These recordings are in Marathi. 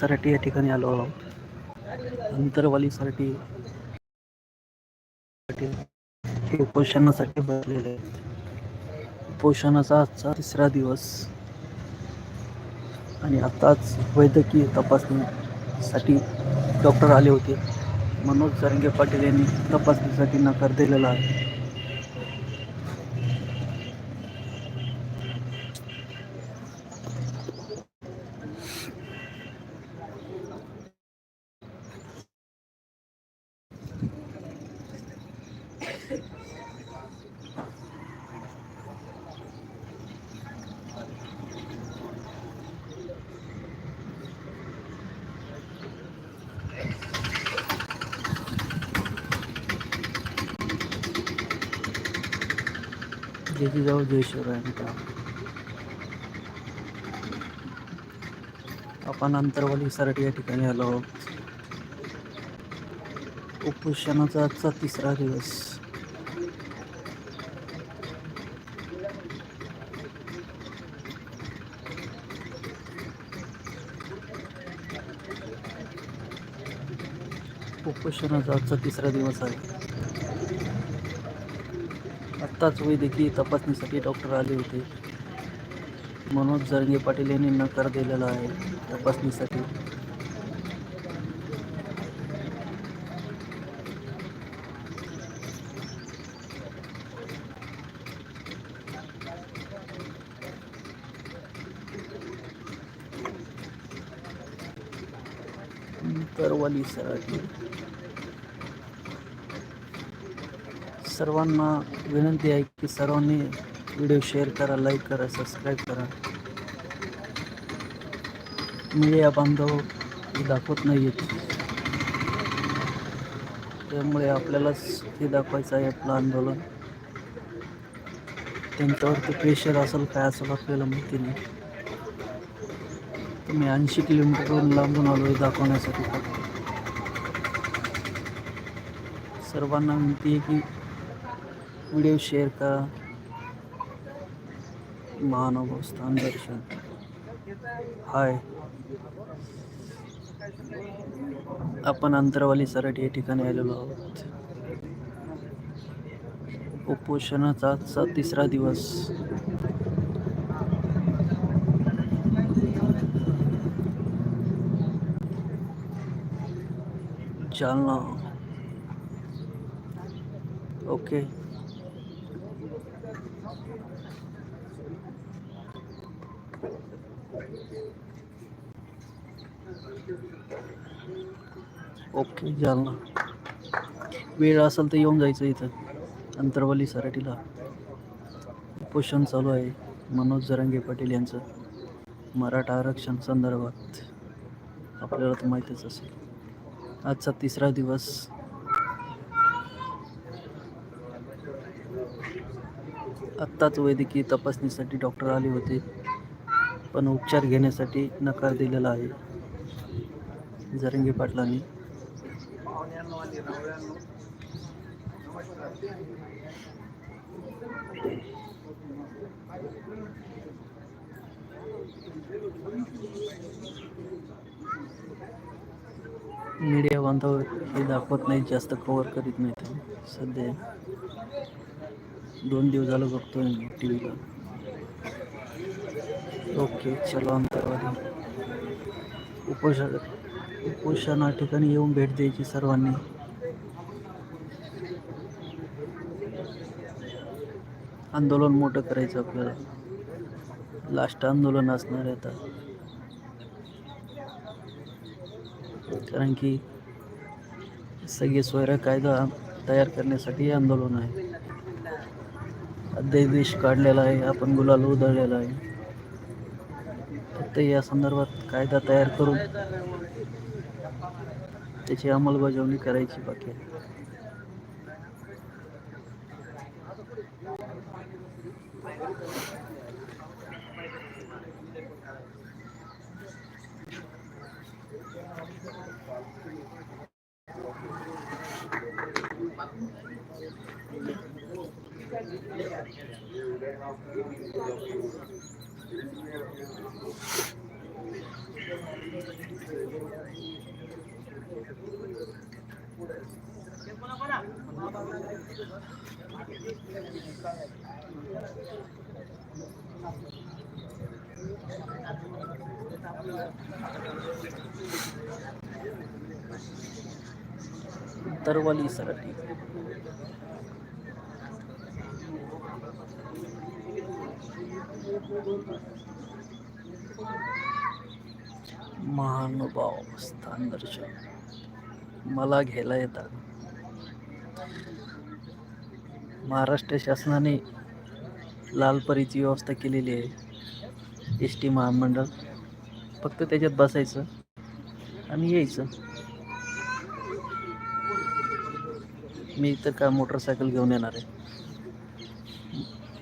सराटी या ठिकाणी आलो आहोत. अंतरवालीसाठी हे उपोषणासाठी बसलेले आहेत. उपोषणाचा आजचा तिसरा दिवस. आणि आताच वैद्यकीय तपासणीसाठी डॉक्टर आले होते. मनोज जरंगे पाटील यांनी तपासणीसाठी नकार दिलेला आहे. जय जाऊ जय आपण अंतरवाली सरट या ठिकाणी आलो आहोत. उपोषणाचा आजचा तिसरा दिवस. उपोषणाचा आजचा तिसरा दिवस आहे. आत्ताच वैद्यकीय तपासणीसाठी डॉक्टर आले होते। मनोज जरंगे पाटील यांनी नकार दिलेला आहे तपासणीसाठी तरवाली सराठी। सर्वांना विनंती आहे की सर्वांनी व्हिडिओ शेअर करा लाईक करा सबस्क्राईब करा. मीडिया बांधव हे दाखवत नाही आहेत त्यामुळे आपल्यालाच ते दाखवायचं आहे आपलं आंदोलन. त्यांच्यावरती प्रेशर असेल काय असेल आपल्याला माहिती नाही. तुम्ही ऐंशी किलोमीटरवरून लांबून आलो आहे दाखवण्यासाठी. सर्वांना विनंती आहे की व्हिडिओ शेअर करा महानुभव स्थान दर्शन हाय आपण अंतरवाली सराट या ठिकाणी आलेलो आहोत उपोषणाचा आजचा तिसरा दिवस जालना ओके ओके जालना. वेळ असेल तर येऊन जायचं इथं. अंतरवली सराटीला. उपोषण चालू आहे. मनोज जरांगे पाटील यांचं. मराठा आरक्षण संदर्भात आपल्याला तर माहीतच असेल. आजचा तिसरा दिवस. आत्ताच वैद्यकीय तपासणीसाठी डॉक्टर आले होते. पण उपचार घेण्यासाठी नकार दिलेला आहे. जरंगे पाटलांनी. मीडिया बांधव हे दाखवत नाही जास्त कव्हर करीत नाहीत. सध्या दोन दिवस झालं बघतोय टी व्हीला ओके चलो अंतरवादी उपोषण उपोषणा ठिकाणी येऊन भेट द्यायची सर्वांनी. आंदोलन मोठं करायचं आपल्याला. लास्ट आंदोलन असणार आहे आता. कारण की सगळे स्वैर कायदा तयार करण्यासाठी हे आंदोलन आहे. अध्यादेश काढलेला आहे आपण गुलाल उधळलेला आहे. फक्त या संदर्भात कायदा तयार करून त्याची अंमलबजावणी करायची बाकी आहे. Gracias. तरवली सरटी. महानुभाव स्थान दर्शन मला घ्यायला येतात. महाराष्ट्र शासनाने लाल परीची व्यवस्था केलेली आहे. एस टी महामंडळ. फक्त त्याच्यात बसायचं आणि यायचं. मी तर काय मोटरसायकल घेऊन येणार आहे.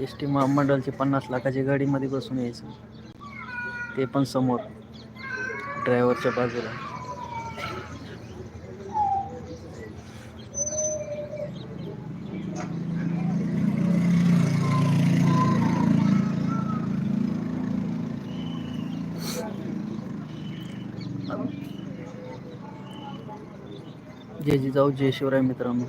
एस टी महामंडळची पन्नास लाखाची गाडीमध्ये बसून यायचं. ते पण समोर. ड्रायव्हरच्या बाजूला. जय जिजाऊ जय शिवराय मित्रांनो.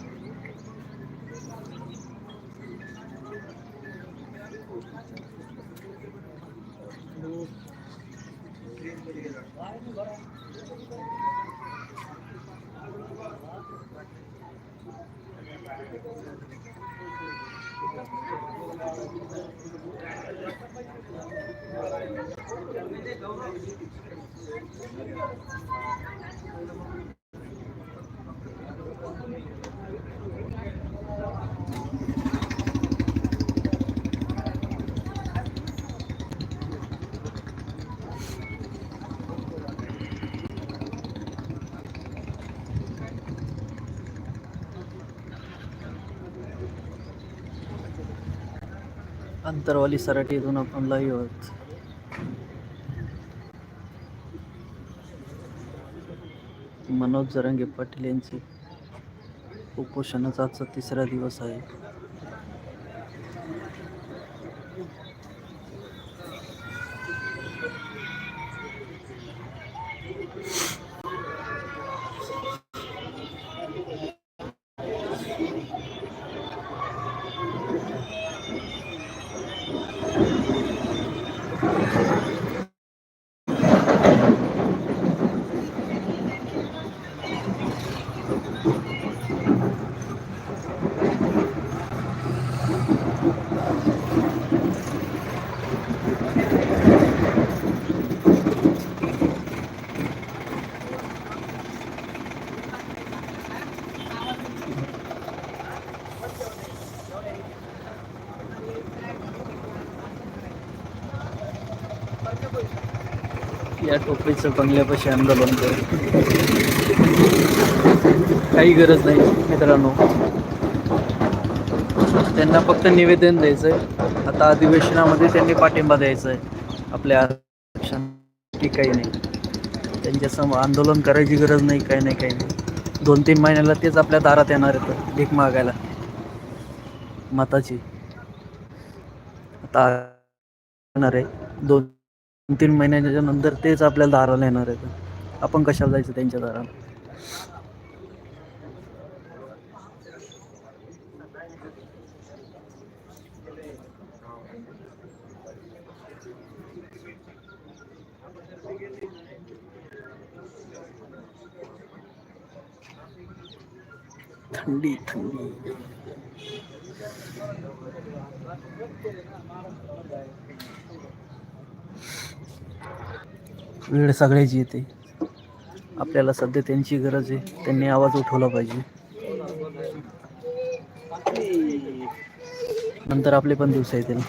अंतरवाली सराटी इथून आपण लाईव्ह आहोत. मनोज जरांगे पाटील यांचे उपोषणाचा आजचा तिसरा दिवस आहे. या टोपीचं बंगल्यापाशी आंदोलन करू. काही गरज नाही मित्रांनो. त्यांना फक्त निवेदन द्यायचं आहे आता अधिवेशनामध्ये त्यांनी पाठिंबा द्यायचा आहे आपल्या आरक्षण की काही नाही. त्यांच्यासमोर आंदोलन करायची गरज नाही काही नाही काही नाही. दोन तीन महिन्याला तेच आपल्या दारात येणार आहेत. भीक मागायला. मताची. आता येणार आहे. दोन तीन महिन्याच्या नंतर तेच आपल्याला दाराला येणार आहेत आपण कशाला जायचं त्यांच्या दाराला? थंडी थंडी. वेळ सगळ्याची येते. आपल्याला सध्या त्यांची गरज आहे. त्यांनी आवाज उठवला पाहिजे. नंतर आपले पण दिवस येतील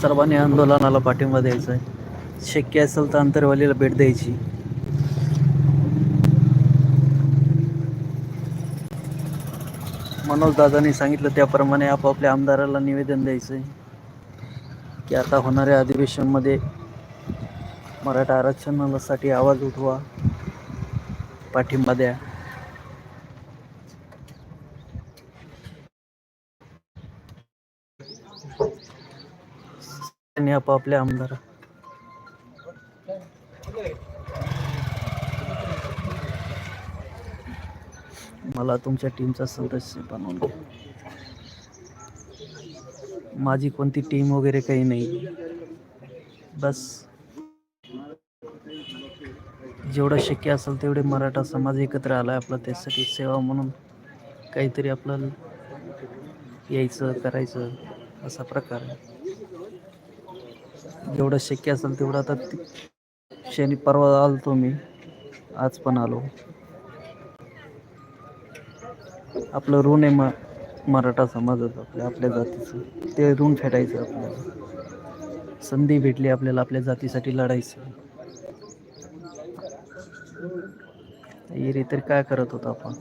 सर्वांनी आंदोलनाला पाठिंबा द्यायचा आहे. शक्य असेल तर अंतरवालीला भेट द्यायची. मनोज दादांनी सांगितलं त्याप्रमाणे आपापल्या आमदाराला निवेदन द्यायचं आहे की आता होणाऱ्या अधिवेशनमध्ये मराठा आरक्षणासाठी आवाज उठवा पाठिंबा द्या. आणि आपापल्या आमदार. मला तुमच्या टीमचा सदस्य बनवून घ्या. माझी कोणती टीम वगैरे काही नाही. बस. जेवढं शक्य असेल तेवढे मराठा समाज एकत्र आलाय आपला त्यासाठी सेवा म्हणून काहीतरी आपल्याला यायचं करायचं असा प्रकार आहे. जेवढं शक्य असेल तेवढं आता शनी परवा आलो मी. आज पण आलो. आपलं ऋण आहे म मराठा समाजाचं आपल्या आपल्या जातीचं. ते ऋण फेडायचं आपल्याला. संधी भेटली आपल्याला आपल्या जातीसाठी लढायचं. येरी तर काय करत होतो आपण?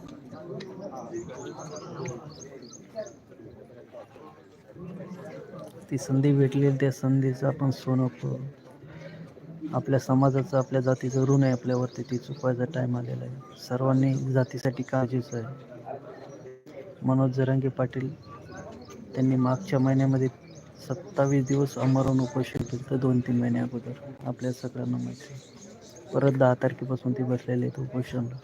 ती संधी भेटली त्या संधीचं आपण सोनं करू आपल्या समाजाचं आपल्या जातीचं ऋण आहे आपल्यावरती ती चुकवायचा टाईम आलेला आहे. सर्वांनी जातीसाठी काळजीचं आहे. मनोज जरांगे पाटील त्यांनी मागच्या महिन्यामध्ये सत्तावीस दिवस अमरण उपोषण केलं तर दोन तीन महिन्या अगोदर. आपल्या सगळ्यांना माहिती परत दहा तारखेपासून ते बसलेले आहेत उपोषणला.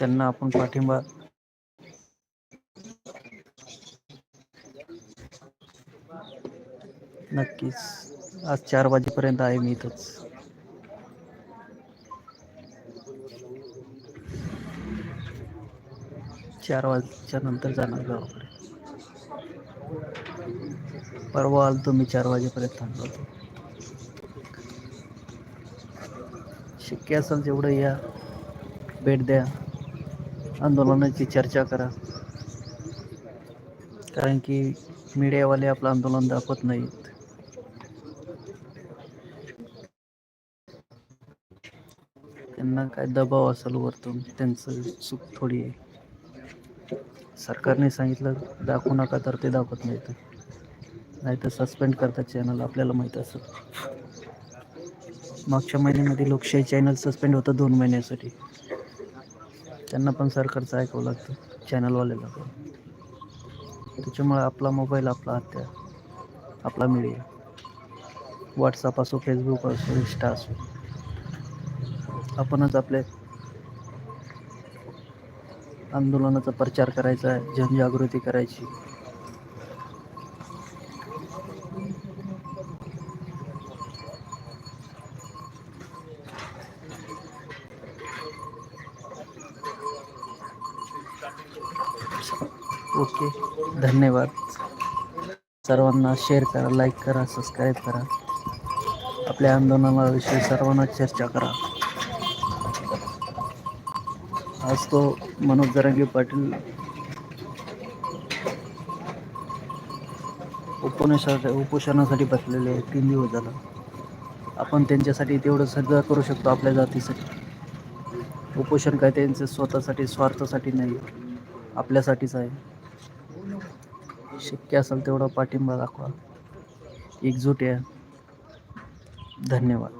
त्यांना आपण पाठिंबा नक्कीच. आज चार वाजेपर्यंत आहे मी इथंच. चार वाजच्या नंतर जाणार गावाकडे. परवा आलतो मी चार वाजेपर्यंत थांबलो होतो. शक्य असेल तेवढं या. भेट द्या. आंदोलनाची चर्चा करा. कारण की मीडियावाले आपलं आंदोलन दाखवत नाहीत. त्यांना काय दबाव असेल वरतून त्यांचं चूक थोडी आहे. सरकारने सांगितलं दाखवू नका तर ते दाखवत नाहीत. नाही तर सस्पेंड करतात चॅनल आपल्याला माहीत असेल. मागच्या महिन्यामध्ये लोकशाही चॅनल सस्पेंड होतं दोन महिन्यासाठी. त्यांना पण सरकारचं ऐकावं लागतं चॅनलवाल्याला पण. त्याच्यामुळे आपला मोबाईल आपला हत्या आपला मीडिया व्हॉट्सअप असो फेसबुक असो इंस्टा असो आपणच आपले आंदोलनाचा प्रचार करायचा आहे जनजागृती करायची. ओके. धन्यवाद. सर्वांना शेअर करा लाईक करा सबस्क्राईब करा. आपल्या आंदोलनाविषयी सर्वांना चर्चा करा. आज तो मनोज जरांगे पाटील उपोषणासाठी उपोषणासाठी बसलेले तीन दिवस झाला. आपण त्यांच्यासाठी तेवढं सगळं करू शकतो आपल्या जातीसाठी. उपोषण काय त्यांचं स्वतःसाठी स्वार्थासाठी नाही आपल्यासाठीच आहे. शक्य असेल तेवढा पाठिंबा दाखवा. एकजूट या. धन्यवाद.